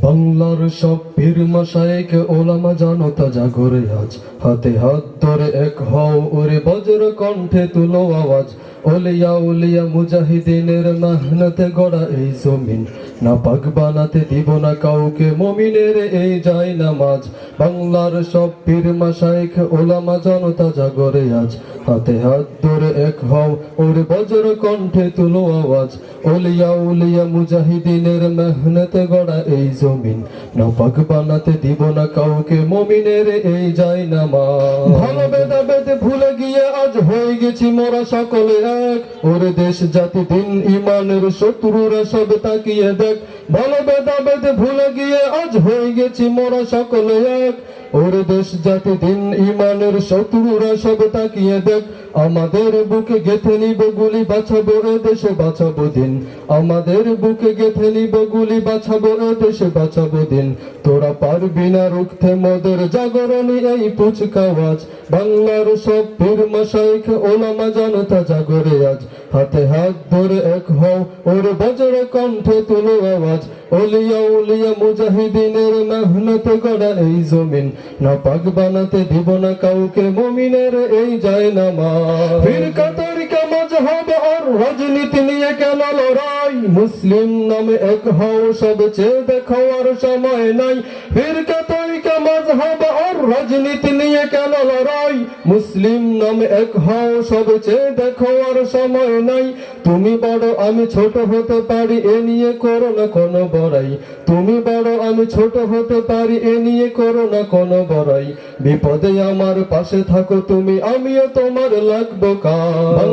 বাংলার সব পীর মশাইক ওলামা তাজা জাগরে আজ। হাতে হাত ধরে এক হও ওরে বজ্র কণ্ঠে তুলো আওয়াজ। ওলিয়া উলিয়া মুজাহিদিনের মেহনতে গড়া এই জমিন। না পাক বানাতে দিব না কাউকে, মমিনের এই যায় নামাজ। বাংলার সব পীর মশাইক ওলামা জনতা জাগরে আজ। হাতে হাত ধরে এক হও ওরে বজ্র কণ্ঠে তুলো আওয়াজ। ওলিয়া উলিয়া মুজাহিদিনের মেহনতে গড়া এই জমিন। নাপাক বানাতে দিব না কাউকে, মমিনের এই যায় না মা ভালো বেদা বেদে ভুলে গিয়ে আজ হয়ে গেছি মোরা সকলে এক। ওরে দেশ, জাতি, দিন, ইমানের শত্রুরা সব তাকিয়ে দেখ। ভালো বেদা বেদে ভুলে গিয়ে আজ হয়ে গেছি মোরা সকলে এক। ওরে দেশ জাতি দিন ইমানের শত্রুরা সব তাকিয়ে দেখ। আমাদের বুকে গেথে নিব গুলি, বাঁচাবো এ দেশে, বাঁচাবো দিন। আমাদের বুকে গেথে নিব গুলি, বাঁচাবো এ দেশে, বাঁচাবো দিন। তোরা পারবি না রুখতে মদের জাগরণী এই পুচকাওয়াজ। বাংলার সব পীর মশাইখ, ওলামা জনতা জাগরে আজ। হাতে হাত ধরে এক হও, ওর বজ্র কণ্ঠে তুলো আওয়াজ। ওলিয়া উলিয়া মুজাহিদিনের মেহনত গড়া এই জমিন। না পাক বানাতে দিব না কাউকে, মমিনের এই যায় না মা ফিরকা তরিকা মজহব আর রাজনীতি নিয়ে কেন লড়াই? মুসলিম নামে এক হও সব চেয়ে দেখো আর সময় নাই। ফিরকা তরিকা মজহব আর রাজনীতি নিয়ে কেন লড়াই? মুসলিম নামে এক হও সব চেয়ে দেখো আর সময় নাই। তুমি বড়, আমি ছোট হতে পারি, এ নিয়ে করো না কোনো বড়াই। তুমি বড়, আমি ছোট হতে পারি, এ নিয়ে করো না কোনো বড়াই। বিপদে আমার পাশে থাকো তুমি, আমিও তোমার লাগবো কাজ।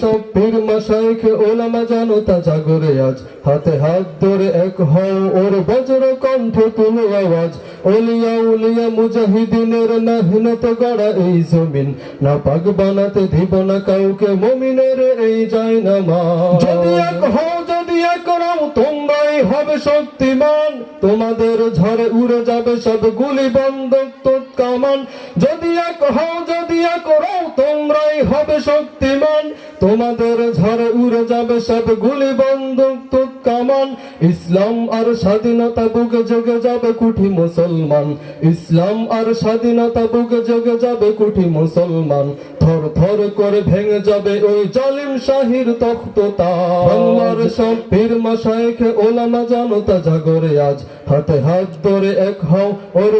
সব পীর মশাইখ ওলামা জনতা জাগরে আজ। হাতে হাত ধরে এক হও, ওর বজ্র কণ্ঠে তুলো আওয়াজ। ওলিয়া উলিয়া মুজাহিদিনের মেহনত গড়া এই জমিন। না পাক বানাতে দিব না কাউকে, মমিনের এই যায় না মা যদি এক হও, যদি এক রাও তোমরাই হবে শক্তিমান। তোমাদের ঝড়ে উড়ে যাবে সব গুলি বন্দুক তোর কামান যদি এক হও, যদি এক রাও, তোমরাই হবে শক্তিমান। তোমাদের ঝড়ে উড়ে যাবে সব গুলি বন্দুক তোর কামান ইসলাম আর স্বাধীনতা বুকে জেগে যাবে কুঠি মুসলমান। ইসলাম আর স্বাধীনতা বুকে জেগে যাবে কুঠি মুসলমান। থর থর করে ভেঙে যাবে ওই জালিম শাহির তখ্ততা। বাংলার সব পীর মশাইখ ওলামা জনতা জাগরে আজ। হাতে হাত ধরে এক হও ওর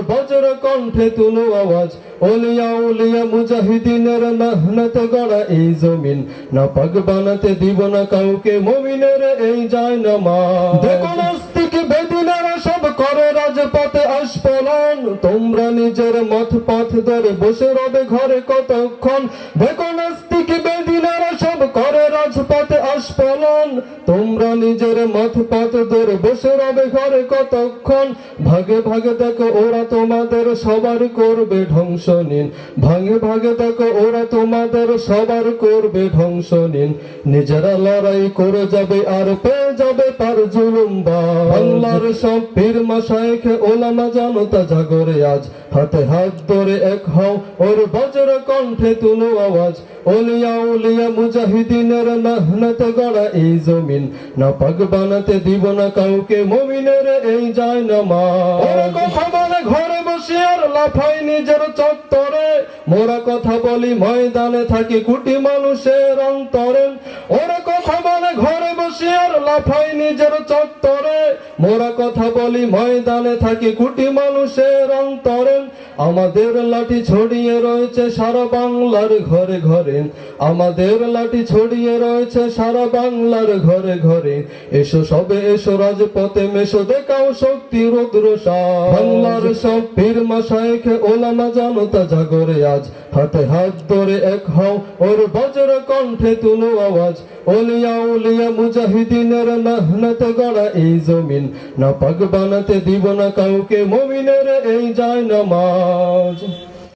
কণ্ঠে তুলো আওয়াজ। ওলিয়া উলিয়া মুজাহিদিনের গড়া এই জমিন। না পাক বানাতে দিব না কাউকে, মমিনের এই যায় না মা দেখো নাস্তিক বেদিনারা সব করে রাজপথে আস্ফলন। তোমরা নিজের মত পথ ধরে বসে রবে ঘরে কতক্ষণ। দেখো নাস্তিক বেদিনারা রাজপথে আস্ফলন তোমরা নিজের মত পথ ধরে বসে রবে ঘরে কতক্ষণ। ভাগে ভাগে দেখো ওরা তোমাদের সবার করবে ধ্বংস নিন। ভাগে ভাগে দেখো ওরা তোমাদের সবার করবে ধ্বংস নিন। নিজেরা লড়াই করে যাবে আর পেয়ে যাবে তার জুলুম বাংলার সব পীর মশাইখ ওলামা জনতা জাগরে আজ। হাতে হাত ধরে এক হও ওর বজ্র কণ্ঠে তুলো আওয়াজ। ওলিয়া উলিয়া মুজাহিদিনের মেহনত গড়া এই জমিন। না পাক বানাতে দিব না কাউকে, মমিনের এই যায় না মা কথা বলে ঘরে বসে আর লাফাই নিজের চত্বরে। মোরা কথা বলি, ময়দানে থাকি কুটি মানুষের অন্তরে। ওরা কথা বলে ঘরে বসে আর লাফাই নিজের চত্বরে। মোরা কথা বলি, ময়দানে থাকি কুটি মানুষের অন্তরে। আমাদের লাঠি ছড়িয়ে রয়েছে সারা বাংলার ঘরে ঘরে। আমাদের লাঠি ছড়িয়ে রয়েছে সারা বাংলার ঘরে ঘরে। এসো সবে, এসো রাজপথে, মেশো, দেখাও শক্তি, রুদ্র বাংলার সব পীর মশাইখ, ওলামা জনতা জাগরে আজ। হাতে হাত ধরে এক হও ওর বজ্র কণ্ঠে তুলো আওয়াজ। ওলিয়া, উলিয়া, মুজাহিদিনের মেহনত গড়া এই জমিন। না পাক বানাতে দিব না কাউকে, মমিনের এই যায় নামাজ।